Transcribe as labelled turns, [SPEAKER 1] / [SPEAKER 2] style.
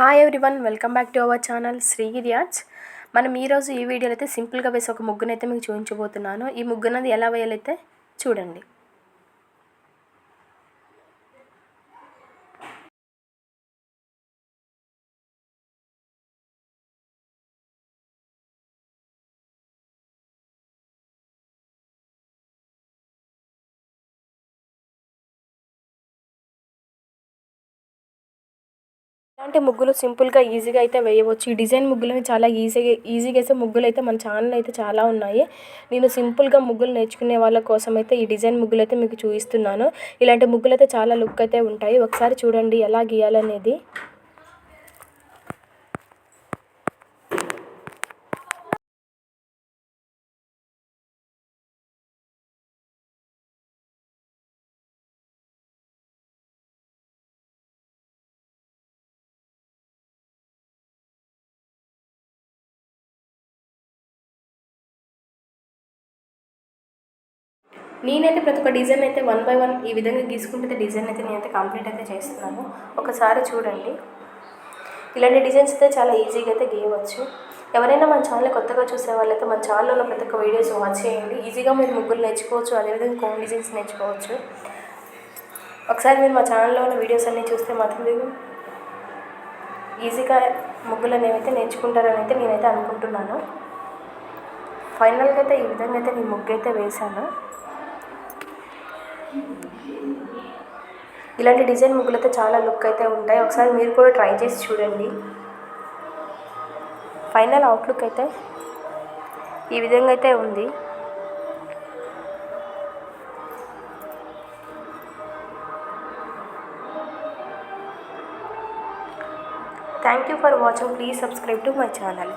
[SPEAKER 1] Hi everyone welcome back to our channel Shri Riyaz మనం ఈరోజు ఈ వీడియోలో అయితే సింపుల్గా వేసి ఒక ముగ్గునైతే మీకు చూపించబోతున్నాను. ఈ ముగ్గునది ఎలా వేయాలైతే చూడండి. ఇలాంటి ముగ్గులు సింపుల్గా ఈజీగా అయితే వేయవచ్చు. ఈ డిజైన్ ముగ్గులని చాలా ఈజీగా ఈజీగా వేసే ముగ్గులు అయితే మన ఛానల్ అయితే చాలా ఉన్నాయి. నేను సింపుల్గా ముగ్గులు నేర్చుకునే వాళ్ళ కోసం అయితే ఈ డిజైన్ ముగ్గులు అయితే మీకు చూపిస్తున్నాను. ఇలాంటి ముగ్గులు అయితే చాలా లుక్ అయితే ఉంటాయి. ఒకసారి చూడండి ఎలా గీయాలనేది. నేనైతే ప్రతి ఒక్క డిజైన్ అయితే వన్ బై వన్ ఈ విధంగా గీసుకుంటే డిజైన్ అయితే నేనైతే కంప్లీట్ అయితే చేస్తున్నాను. ఒకసారి చూడండి. ఇలాంటి డిజైన్స్ అయితే చాలా ఈజీగా అయితే గీయవచ్చు. ఎవరైనా మన ఛానల్ కొత్తగా చూసే వాళ్ళైతే మన ఛానల్లో ఉన్న ప్రతి ఒక్క వీడియోస్ వాచ్ చేయండి. ఈజీగా మీరు ముగ్గురు నేర్చుకోవచ్చు అదేవిధంగా కోన్ డిజైన్స్ నేర్చుకోవచ్చు. ఒకసారి మీరు మా ఛానల్లో ఉన్న వీడియోస్ అన్నీ చూస్తే మాత్రం మీరు ఈజీగా ముగ్గులు అనేవి అయితే నేర్చుకుంటారని అయితే నేనైతే అనుకుంటున్నాను. ఫైనల్గా అయితే ఈ విధంగా అయితే నేను ముగ్గు అయితే వేశాను. ఇలాంటి డిజైన్ ముగ్గులైతే చాలా లుక్ అయితే ఉంటాయి. ఒకసారి మీరు కూడా ట్రై చేసి చూడండి. ఫైనల్ అవుట్లుక్ అయితే ఈ విధంగా అయితే ఉంది. Thank you for watching please subscribe to my channel